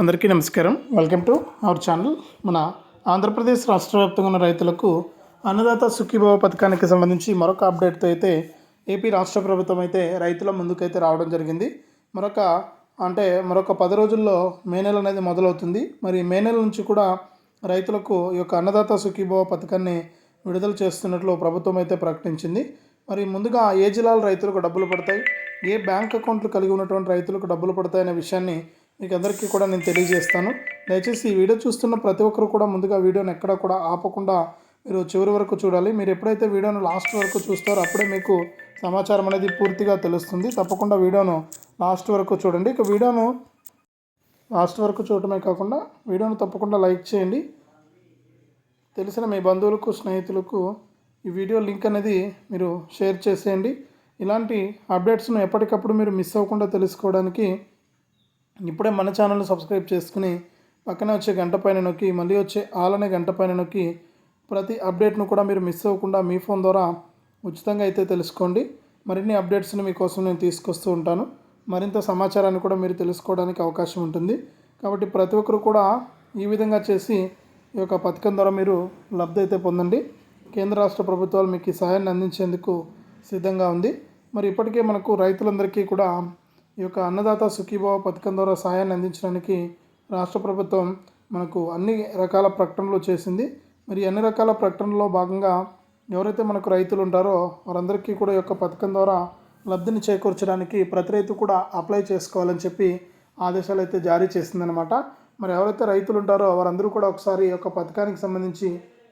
అందరికీ నమస్కారం. Welcome to our channel మన ఆంధ్రప్రదేశ్ రాష్ట్ర వ్యాప్తంగా ఉన్న రైతులకు అన్నదాత సుఖీభవ పథకానికి సంబంధించి మరొక అప్డేట్తో అయితే ఏపీ రాష్ట్ర ప్రభుత్వం అయితే రైతుల ముందుకైతే రావడం జరిగింది. మరొక అంటే మరొక పది రోజుల్లో మే నెల అనేది మొదలవుతుంది. మరి మే నెల నుంచి కూడా రైతులకు ఈ యొక్క అన్నదాత సుఖీభవ పథకాన్ని విడుదల చేస్తున్నట్లు ప్రభుత్వం అయితే ప్రకటించింది. మరి ముందుగా ఏ జిల్లాల రైతులకు డబ్బులు పడతాయి? ఏ బ్యాంక్ అకౌంట్లు కలిగి ఉన్నటువంటి రైతులకు డబ్బులు పడతాయనే విషయాన్ని మీకు అందరికీ కూడా నేను తెలియజేస్తాను. దయచేసి ఈ వీడియో చూస్తున్న ప్రతి ఒక్కరు కూడా ముందుగా వీడియోని ఎక్కడ కూడా ఆపకుండా మీరు చివరి వరకు చూడాలి. మీరు ఎప్పుడైతే వీడియోను లాస్ట్ వరకు చూస్తారో అప్పుడే మీకు సమాచారం అనేది పూర్తిగా తెలుస్తుంది. తప్పకుండా వీడియోను లాస్ట్ వరకు చూడండి. ఇక వీడియోను లాస్ట్ వరకు చూడటమే కాకుండా వీడియోను తప్పకుండా లైక్ చేయండి. తెలిసిన మీ బంధువులకు స్నేహితులకు ఈ వీడియో లింక్ అనేది మీరు షేర్ చేసేయండి. ఇలాంటి అప్డేట్స్ను ఎప్పటికప్పుడు మీరు మిస్ అవ్వకుండా తెలుసుకోవడానికి ఇప్పుడే మన ఛానల్ని సబ్స్క్రైబ్ చేసుకుని పక్కనే వచ్చే గంట పైన నొక్కి మళ్ళీ వచ్చే ఆల్ అనే గంట పైన నొక్కి ప్రతి అప్డేట్ను కూడా మీరు మిస్ అవ్వకుండా మీ ఫోన్ ద్వారా ఉచితంగా అయితే తెలుసుకోండి. మరిన్ని అప్డేట్స్ని మీకోసం నేను తీసుకొస్తూ ఉంటాను. మరింత సమాచారాన్ని కూడా మీరు తెలుసుకోవడానికి అవకాశం ఉంటుంది. కాబట్టి ప్రతి ఒక్కరు కూడా ఈ విధంగా చేసి ఈ యొక్క పథకం ద్వారా మీరు లబ్ధి అయితే పొందండి. కేంద్ర రాష్ట్ర ప్రభుత్వాలు మీకు ఈ సహాయాన్ని అందించేందుకు సిద్ధంగా ఉంది. మరి ఇప్పటికే మనకు రైతులందరికీ కూడా ఈ యొక్క అన్నదాత సుఖీభావ పథకం ద్వారా సహాయాన్ని అందించడానికి రాష్ట్ర ప్రభుత్వం మనకు అన్ని రకాల ప్రకటనలు చేసింది. మరి అన్ని రకాల ప్రకటనలో భాగంగా ఎవరైతే మనకు రైతులు ఉంటారో వారందరికీ కూడా ఈ యొక్క పథకం ద్వారా లబ్ధిని చేకూర్చడానికి ప్రతి రైతు కూడా అప్లై చేసుకోవాలని చెప్పి ఆదేశాలు అయితే జారీ చేసిందనమాట మరి ఎవరైతే రైతులు ఉంటారో వారందరూ కూడా ఒకసారి ఈ యొక్క పథకానికి సంబంధించి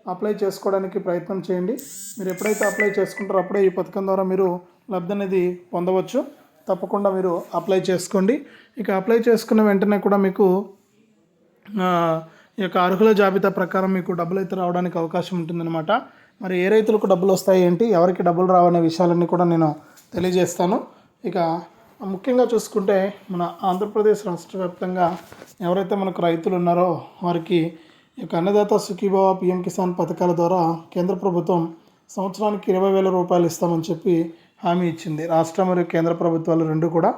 అప్లై చేసుకోవడానికి ప్రయత్నం చేయండి. మీరు ఎప్పుడైతే అప్లై చేసుకుంటారో అప్పుడే ఈ పథకం ద్వారా మీరు లబ్ధి అనేది పొందవచ్చు. తప్పకుండా మీరు అప్లై చేసుకోండి. ఇక అప్లై చేసుకున్న వెంటనే కూడా మీకు ఈ యొక్క అర్హుల జాబితా ప్రకారం మీకు డబ్బులు అయితే రావడానికి అవకాశం ఉంటుందన్నమాట. మరి ఏ రైతులకు డబ్బులు వస్తాయి ఏంటి ఎవరికి డబ్బులు రావనే విషయాలన్నీ కూడా నేను తెలియజేస్తాను. ఇక ముఖ్యంగా చూసుకుంటే మన ఆంధ్రప్రదేశ్ రాష్ట్ర వ్యాప్తంగా ఎవరైతే మనకు రైతులు ఉన్నారో వారికి ఈ యొక్క అన్నదాత సుఖీభావ పిఎం కిసాన్ పథకాల ద్వారా కేంద్ర ప్రభుత్వం సంవత్సరానికి ఇరవై వేల రూపాయలు ఇస్తామని చెప్పి హామీ ఇచ్చింది. రాష్ట్ర మరియు కేంద్ర ప్రభుత్వాలు రెండు కూడా.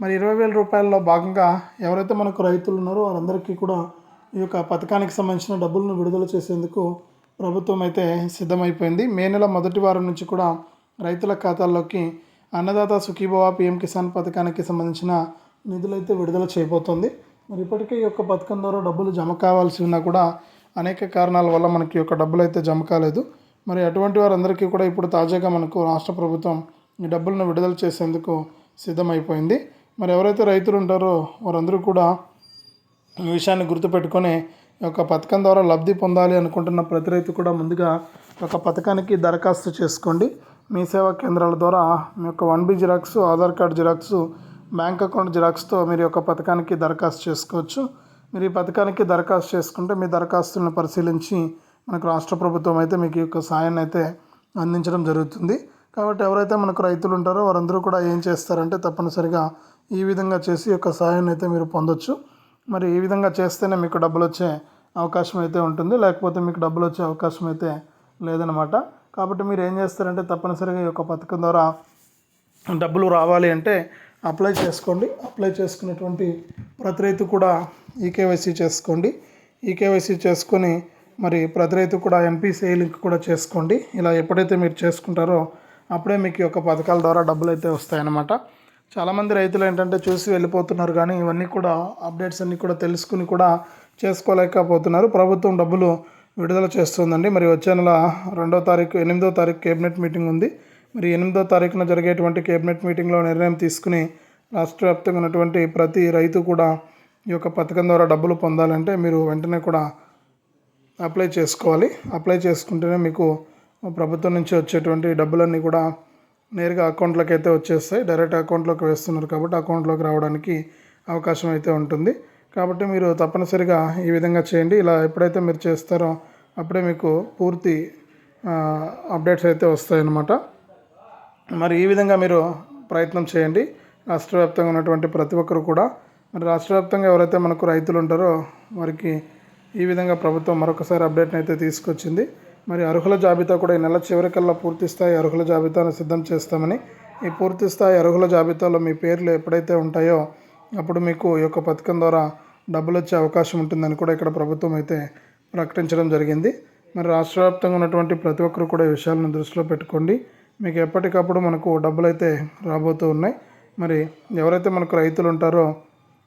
మరి ఇరవై వేల రూపాయల్లో భాగంగా ఎవరైతే మనకు రైతులు ఉన్నారో వారందరికీ కూడా ఈ యొక్క పథకానికి సంబంధించిన డబ్బులను విడుదల చేసేందుకు ప్రభుత్వం అయితే సిద్ధమైపోయింది. మే నెల మొదటి వారం నుంచి కూడా రైతుల ఖాతాల్లోకి అన్నదాత సుఖీభవ పిఎం కిసాన్ పథకానికి సంబంధించిన నిధులైతే విడుదల చేయబోతోంది. మరి ఇప్పటికే ఈ యొక్క పథకం ద్వారా డబ్బులు జమ కావాల్సి ఉన్నా కూడా అనేక కారణాల వల్ల మనకి ఈ యొక్క డబ్బులు అయితే జమ కాలేదు. మరి అటువంటి వారందరికీ కూడా ఇప్పుడు తాజాగా మనకు రాష్ట్ర ప్రభుత్వం డబ్బులను విడుదల చేసేందుకు సిద్ధమైపోయింది. మరి ఎవరైతే రైతులు ఉంటారో వారందరూ కూడా ఈ విషయాన్ని గుర్తుపెట్టుకొని ఈ యొక్క పథకం ద్వారా లబ్ధి పొందాలి అనుకుంటున్న ప్రతి రైతు కూడా ముందుగా ఒక పథకానికి దరఖాస్తు చేసుకోండి. మీ సేవా కేంద్రాల ద్వారా మీ యొక్క one B xerox Aadhaar card xerox bank account జిరాక్స్తో మీరు ఈ యొక్క పథకానికి దరఖాస్తు చేసుకోవచ్చు. మీరు ఈ పథకానికి దరఖాస్తు చేసుకుంటే మీ దరఖాస్తులను పరిశీలించి మనకు రాష్ట్ర ప్రభుత్వం అయితే మీకు ఈ యొక్క సాయాన్ని అయితే అందించడం జరుగుతుంది. కాబట్టి ఎవరైతే మనకు రైతులు ఉంటారో వారందరూ కూడా ఏం చేస్తారంటే తప్పనిసరిగా ఈ విధంగా చేసి యొక్క సహాయాన్ని అయితే మీరు పొందొచ్చు. మరి ఈ విధంగా చేస్తేనే మీకు డబ్బులు వచ్చే అవకాశం అయితే ఉంటుంది. లేకపోతే మీకు డబ్బులు వచ్చే అవకాశం అయితే లేదనమాట కాబట్టి మీరు ఏం చేస్తారంటే తప్పనిసరిగా ఈ యొక్క పథకం ద్వారా డబ్బులు రావాలి అంటే అప్లై చేసుకోండి. అప్లై చేసుకున్నటువంటి ప్రతి రైతు కూడా ఈకేవైసీ చేసుకోండి. ఈకేవైసీ చేసుకొని మరి ప్రతి రైతు కూడా ఎంపీసీ లింక్ కూడా చేసుకోండి. ఇలా ఎప్పుడైతే మీరు చేసుకుంటారో అప్పుడే మీకు ఈ యొక్క పథకాల ద్వారా డబ్బులు అయితే వస్తాయన్నమాట. చాలామంది రైతులు ఏంటంటే చూసి వెళ్ళిపోతున్నారు కానీ ఇవన్నీ కూడా అప్డేట్స్ అన్నీ కూడా తెలుసుకుని కూడా చేసుకోలేకపోతున్నారు. ప్రభుత్వం డబ్బులు విడుదల చేస్తుందండి. మరి వచ్చే నెల రెండో తారీఖు ఎనిమిదో తారీఖు కేబినెట్ మీటింగ్ ఉంది. మరి ఎనిమిదో తారీఖున జరిగేటువంటి కేబినెట్ మీటింగ్లో నిర్ణయం తీసుకుని రాష్ట్ర వ్యాప్తంగా ఉన్నటువంటి ప్రతి రైతు కూడా ఈ యొక్క పథకం ద్వారా డబ్బులు పొందాలంటే మీరు వెంటనే కూడా అప్లై చేసుకోవాలి. అప్లై చేసుకుంటేనే మీకు ప్రభుత్వం నుంచి వచ్చేటువంటి డబ్బులన్నీ కూడా నేరుగా అకౌంట్లోకి అయితే వచ్చేస్తాయి. డైరెక్ట్ అకౌంట్లోకి వేస్తున్నారు కాబట్టి అకౌంట్లోకి రావడానికి అవకాశం అయితే ఉంటుంది. కాబట్టి మీరు తప్పనిసరిగా ఈ విధంగా చేయండి. ఇలా ఎప్పుడైతే మీరు చేస్తారో అప్పుడే మీకు పూర్తి అప్డేట్స్ అయితే వస్తాయన్నమాట. మరి ఈ విధంగా మీరు ప్రయత్నం చేయండి. రాష్ట్ర వ్యాప్తంగా ఉన్నటువంటి ప్రతి ఒక్కరు కూడా. మరి రాష్ట్ర వ్యాప్తంగా ఎవరైతే మనకు రైతులు ఉంటారో వారికి ఈ విధంగా ప్రభుత్వం మరొకసారి అప్డేట్ని అయితే తీసుకొచ్చింది. మరి అర్హుల జాబితా కూడా ఈ నెల చివరికల్లా పూర్తి స్థాయి అర్హుల జాబితాను సిద్ధం చేస్తామని ఈ పూర్తి స్థాయి అర్హుల జాబితాలో మీ పేర్లు ఎప్పుడైతే ఉంటాయో అప్పుడు మీకు ఈ యొక్క పథకం ద్వారా డబ్బులు వచ్చే అవకాశం ఉంటుందని కూడా ఇక్కడ ప్రభుత్వం అయితే ప్రకటించడం జరిగింది. మరి రాష్ట్ర వ్యాప్తంగా ఉన్నటువంటి ప్రతి ఒక్కరు కూడా ఈ విషయాలను దృష్టిలో పెట్టుకోండి. మీకు ఎప్పటికప్పుడు మనకు డబ్బులు అయితే రాబోతూ ఉన్నాయి. మరి ఎవరైతే మనకు రైతులు ఉంటారో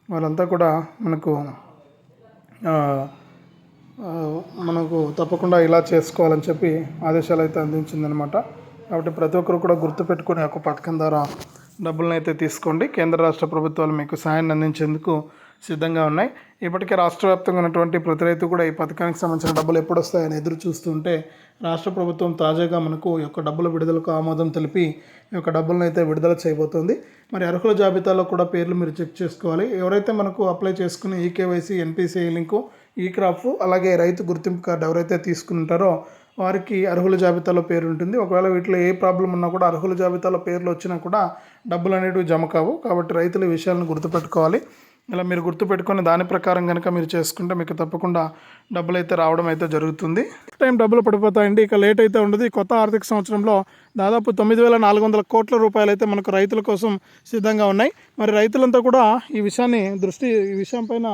వాళ్ళంతా కూడా మనకు మనకు తప్పకుండా ఇలా చేసుకోవాలని చెప్పి ఆదేశాలు అయితే అందించిందనమాట కాబట్టి ప్రతి ఒక్కరు కూడా గుర్తుపెట్టుకుని ఒక పథకం ద్వారా డబ్బులను అయితే తీసుకోండి. కేంద్ర రాష్ట్ర ప్రభుత్వాలు మీకు సహాయాన్ని అందించేందుకు సిద్ధంగా ఉన్నాయి. ఇప్పటికే రాష్ట్ర వ్యాప్తంగా ఉన్నటువంటి ప్రతి రైతు కూడా ఈ పథకానికి సంబంధించిన డబ్బులు ఎప్పుడు వస్తాయని ఎదురు చూస్తుంటే రాష్ట్ర ప్రభుత్వం తాజాగా మనకు ఈ యొక్క డబ్బుల విడుదలకు ఆమోదం తెలిపి ఈ యొక్క డబ్బులను అయితే విడుదల చేయబోతోంది. మరి అర్హుల జాబితాలో కూడా పేర్లు మీరు చెక్ చేసుకోవాలి. ఎవరైతే మనకు అప్లై చేసుకుని eKYC NPCI link e crop అలాగే రైతు గుర్తింపు కార్డు ఎవరైతే తీసుకుంటారో వారికి అర్హుల జాబితాలో పేరు ఉంటుంది. ఒకవేళ వీటిలో ఏ ప్రాబ్లం ఉన్నా కూడా అర్హుల జాబితాలో పేర్లు వచ్చినా కూడా డబ్బులు అనేటివి జమ కావు. కాబట్టి రైతుల విషయాలను గుర్తుపెట్టుకోవాలి. ఇలా మీరు గుర్తుపెట్టుకొని దాని ప్రకారం కనుక మీరు చేసుకుంటే మీకు తప్పకుండా డబ్బులు అయితే రావడం అయితే జరుగుతుంది. టైం డబ్బులు పడిపోతాయండి. ఇక లేట్ అయితే ఉండదు. ఈ కొత్త ఆర్థిక సంవత్సరంలో దాదాపు తొమ్మిది వేల నాలుగు వందల కోట్ల రూపాయలు అయితే మనకు రైతుల కోసం సిద్ధంగా ఉన్నాయి. మరి రైతులంతా కూడా ఈ విషయాన్ని దృష్టి ఈ విషయం పైన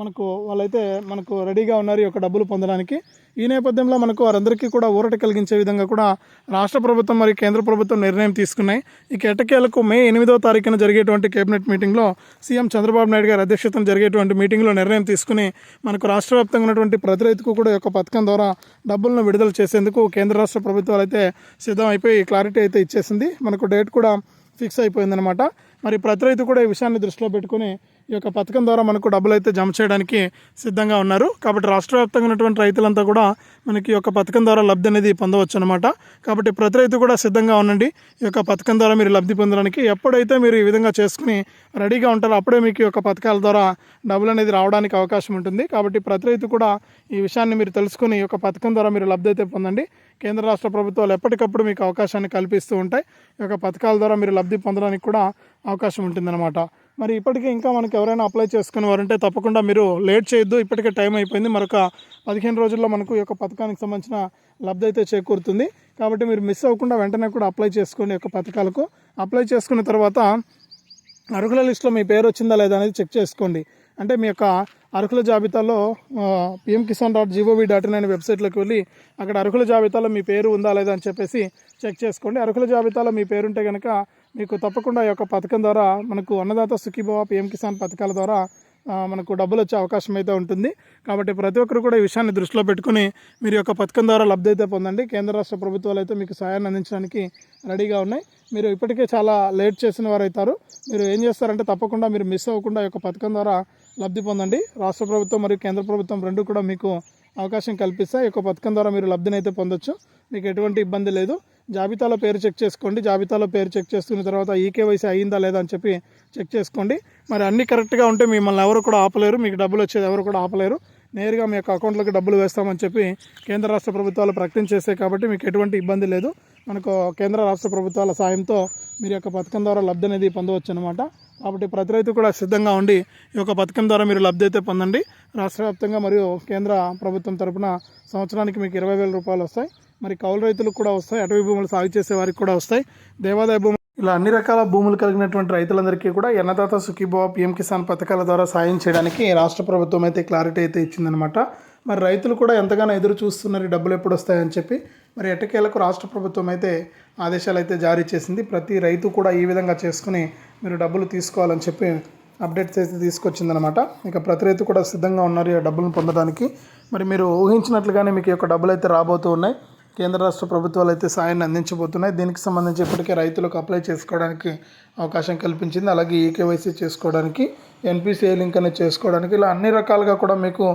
మనకు వాళ్ళైతే మనకు రెడీగా ఉన్నారు ఈ యొక్క డబ్బులు పొందడానికి. ఈ నేపథ్యంలో మనకు వారందరికీ కూడా ఊరట కలిగించే విధంగా కూడా రాష్ట్ర ప్రభుత్వం మరియు కేంద్ర ప్రభుత్వం నిర్ణయం తీసుకున్నాయి. ఈ ఎట్టకేలకు మే ఎనిమిదో తారీఖున జరిగేటువంటి కేబినెట్ మీటింగ్లో సీఎం చంద్రబాబు నాయుడు గారి అధ్యక్షతన జరిగేటువంటి మీటింగ్లో నిర్ణయం తీసుకుని మనకు రాష్ట్ర వ్యాప్తంగా ఉన్నటువంటి ప్రతి రైతుకు కూడా ఈ యొక్క పథకం ద్వారా డబ్బులను విడుదల చేసేందుకు కేంద్ర రాష్ట్ర ప్రభుత్వాలు అయితే సిద్ధం అయిపోయి క్లారిటీ అయితే ఇచ్చేసింది. మనకు డేట్ కూడా ఫిక్స్ అయిపోయిందనమాట మరి ప్రతి రైతు కూడా ఈ విషయాన్ని దృష్టిలో పెట్టుకుని ఈ యొక్క పథకం ద్వారా మనకు డబ్బులు అయితే జమ చేయడానికి సిద్ధంగా ఉన్నారు. కాబట్టి రాష్ట్ర వ్యాప్తంగా ఉన్నటువంటి రైతులంతా కూడా మనకి యొక్క పథకం ద్వారా లబ్ధి అనేది పొందవచ్చు అనమాట కాబట్టి ప్రతి రైతు కూడా సిద్ధంగా ఉండండి. ఈ యొక్క పథకం ద్వారా మీరు లబ్ధి పొందడానికి ఎప్పుడైతే మీరు ఈ విధంగా చేసుకుని రెడీగా ఉంటారో అప్పుడే మీకు ఈ యొక్క పథకాల ద్వారా డబ్బులు అనేది రావడానికి అవకాశం ఉంటుంది. కాబట్టి ప్రతి రైతు కూడా ఈ విషయాన్ని మీరు తెలుసుకుని ఈ యొక్క పథకం ద్వారా మీరు లబ్ధి అయితే పొందండి. కేంద్ర రాష్ట్ర ప్రభుత్వాలు ఎప్పటికప్పుడు మీకు అవకాశాన్ని కల్పిస్తూ ఉంటాయి. ఈ యొక్క పథకాల ద్వారా మీరు లబ్ధి పొందడానికి కూడా అవకాశం ఉంటుందన్నమాట. మరి ఇప్పటికే ఇంకా మనకు ఎవరైనా అప్లై చేసుకునేవారంటే తప్పకుండా మీరు లేట్ చేయొద్దు. ఇప్పటికే టైం అయిపోయింది. మరొక పదిహేను రోజుల్లో మనకు ఈ యొక్క పథకానికి సంబంధించిన లబ్ధి అయితే చేకూరుతుంది. కాబట్టి మీరు మిస్ అవ్వకుండా వెంటనే కూడా అప్లై చేసుకోండి ఈ యొక్క పథకాలకు అప్లై చేసుకున్న తర్వాత అర్హుల లిస్టులో మీ పేరు వచ్చిందా లేదా అనేది చెక్ చేసుకోండి. అంటే మీ యొక్క అర్హుల జాబితాలో PM Kisan dot GOV dot in అనే వెబ్సైట్లోకి వెళ్ళి అక్కడ అర్హుల జాబితాలో మీ పేరు ఉందా లేదా అని చెప్పేసి చెక్ చేసుకోండి. అర్హుల జాబితాలో మీ పేరుంటే కనుక మీకు తప్పకుండా ఈ యొక్క పథకం ద్వారా మనకు అన్నదాత సుఖీభవ పిఎం కిసాన్ పథకాల ద్వారా మనకు డబ్బులు వచ్చే అవకాశం అయితే ఉంటుంది. కాబట్టి ప్రతి ఒక్కరు కూడా ఈ విషయాన్ని దృష్టిలో పెట్టుకుని మీరు యొక్క పథకం ద్వారా లబ్ధి అయితే పొందండి. కేంద్ర రాష్ట్ర ప్రభుత్వాలు అయితే మీకు సహాయాన్ని అందించడానికి రెడీగా ఉన్నాయి. మీరు ఇప్పటికే చాలా లేట్ చేసిన వారు అవుతారు మీరు ఏం చేస్తారంటే తప్పకుండా మీరు మిస్ అవ్వకుండా ఈ యొక్క పథకం ద్వారా లబ్ధి పొందండి. రాష్ట్ర ప్రభుత్వం మరియు కేంద్ర ప్రభుత్వం రెండు కూడా మీకు అవకాశం కల్పిస్తాయి. ఈ యొక్క పథకం ద్వారా మీరు లబ్ధిని అయితే పొందొచ్చు. మీకు ఎటువంటి ఇబ్బంది లేదు. జాబితాలో పేరు చెక్ చేసుకోండి. జాబితాలో పేరు చెక్ చేసుకున్న తర్వాత ఈకేవైసీ అయ్యిందా లేదా అని చెప్పి చెక్ చేసుకోండి. మరి అన్నీ కరెక్ట్గా ఉంటే మిమ్మల్ని ఎవరు కూడా ఆపలేరు. మీకు డబ్బులు వచ్చేది ఎవరు కూడా ఆపలేరు. నేరుగా మీ యొక్క అకౌంట్లోకి డబ్బులు వేస్తామని చెప్పి కేంద్ర రాష్ట్ర ప్రభుత్వాలు ప్రకటించేసాయి కాబట్టి మీకు ఎటువంటి ఇబ్బంది లేదు. మనకు కేంద్ర రాష్ట్ర ప్రభుత్వాల సాయంతో మీరు యొక్క పథకం ద్వారా లబ్ధి అనేది పొందవచ్చు అనమాట కాబట్టి ప్రతి రైతు కూడా సిద్ధంగా ఉండి ఈ యొక్క పథకం ద్వారా మీరు లబ్ధి అయితే పొందండి. రాష్ట్ర వ్యాప్తంగా మరియు కేంద్ర ప్రభుత్వం తరపున సంవత్సరానికి మీకు ఇరవై వేల రూపాయలు వస్తాయి. మరి కౌలు రైతులకు కూడా వస్తాయి. అటవీ భూములు సాగు చేసే వారికి కూడా వస్తాయి. దేవాదాయ భూములు ఇలా అన్ని రకాల భూములు కలిగినటువంటి రైతులందరికీ కూడా ఎన్నదాత సుఖీభావ పిఎం కిసాన్ పథకాల ద్వారా సాయం చేయడానికి రాష్ట్ర ప్రభుత్వం అయితే క్లారిటీ అయితే ఇచ్చిందనమాట మరి రైతులు కూడా ఎంతగానో ఎదురు చూస్తున్నారు డబ్బులు ఎప్పుడు వస్తాయని చెప్పి. మరి ఎట్టకేలకు రాష్ట్ర ప్రభుత్వం అయితే ఆదేశాలు అయితే జారీ చేసింది. ప్రతి రైతు కూడా ఈ విధంగా చేసుకుని మీరు డబ్బులు తీసుకోవాలని చెప్పి అప్డేట్స్ అయితే తీసుకొచ్చిందనమాట ఇక ప్రతి రైతు కూడా సిద్ధంగా ఉన్నారు ఈ డబ్బులను పొందడానికి. మరి మీరు ఊహించినట్లుగానే మీకు యొక్క డబ్బులు అయితే రాబోతూ ఉన్నాయి. కేంద్ర రాష్ట్ర ప్రభుత్వాలు అయితే సాయాన్ని అందించబోతున్నాయి. దీనికి సంబంధించి ఇప్పటికే రైతులకు అప్లై చేసుకోవడానికి అవకాశం కల్పించింది. అలాగే ఈకేవైసీ చేసుకోవడానికి ఎన్పిసిఐ లింక్ అనేది చేసుకోవడానికి ఇలా అన్ని రకాలుగా కూడా మీకు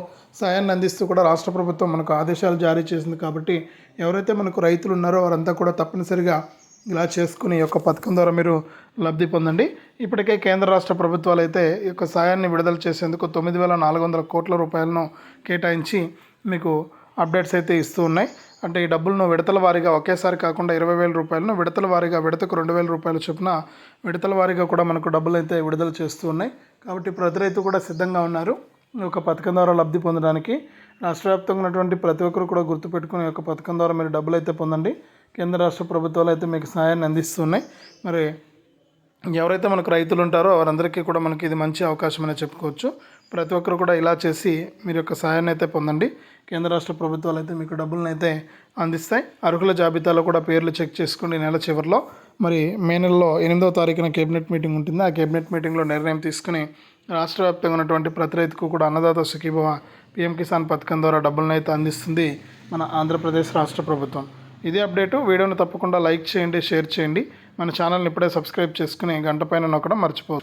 సాయాన్ని అందిస్తూ కూడా రాష్ట్ర ప్రభుత్వం మనకు ఆదేశాలు జారీ చేసింది. కాబట్టి ఎవరైతే మనకు రైతులు ఉన్నారో వారంతా కూడా తప్పనిసరిగా ఇలా చేసుకుని యొక్క పథకం ద్వారా మీరు లబ్ధి పొందండి. ఇప్పటికే కేంద్ర రాష్ట్ర ప్రభుత్వాలు అయితే ఈ యొక్క సాయాన్ని విడుదల చేసేందుకు తొమ్మిది వేల నాలుగు వందల కోట్ల రూపాయలను కేటాయించి మీకు అప్డేట్స్ అయితే ఇస్తూ ఉన్నాయి. అంటే ఈ డబ్బులను విడతల వారీగా ఒకేసారి కాకుండా ఇరవై వేల రూపాయలను విడతల వారీగా విడతకు రెండు వేల రూపాయల చొప్పున విడతల వారీగా కూడా మనకు డబ్బులు అయితే విడుదల చేస్తూ ఉన్నాయి. కాబట్టి ప్రతి రైతు కూడా సిద్ధంగా ఉన్నారు. ఈ యొక్క పథకం ద్వారా లబ్ధి పొందడానికి రాష్ట్ర వ్యాప్తంగా ఉన్నటువంటి ప్రతి ఒక్కరు కూడా గుర్తుపెట్టుకుని ఈ యొక్క పథకం ద్వారా మీరు డబ్బులు అయితే పొందండి. కేంద్ర రాష్ట్ర ప్రభుత్వాలు అయితే మీకు సహాయాన్ని అందిస్తున్నాయి. మరి ఎవరైతే మనకు రైతులు ఉంటారో వారందరికీ కూడా మనకి ఇది మంచి అవకాశం అనే చెప్పుకోవచ్చు. ప్రతి ఒక్కరు కూడా ఇలా చేసి మీరు యొక్క సహాయాన్ని అయితే పొందండి. కేంద్ర రాష్ట్ర ప్రభుత్వాలు అయితే మీకు డబ్బులను అయితే అందిస్తాయి. అర్హుల జాబితాలో కూడా పేర్లు చెక్ చేసుకోండి నెల చివరిలో. మరి మే నెలలో ఎనిమిదవ తారీఖున కేబినెట్ మీటింగ్ ఉంటుంది. ఆ కేబినెట్ మీటింగ్లో నిర్ణయం తీసుకుని రాష్ట్ర వ్యాప్తంగా ఉన్నటువంటి ప్రతి రైతుకు కూడా అన్నదాత సుఖీభవ పిఎం కిసాన్ పథకం ద్వారా డబ్బులను అయితే అందిస్తుంది మన ఆంధ్రప్రదేశ్ రాష్ట్ర ప్రభుత్వం. ఇదే అప్డేటు. వీడియోని తప్పకుండా లైక్ చేయండి షేర్ చేయండి. మన ఛానల్ని ఇప్పుడే సబ్స్క్రైబ్ చేసుకుని గంట పైన నొక్కడం మర్చిపోదు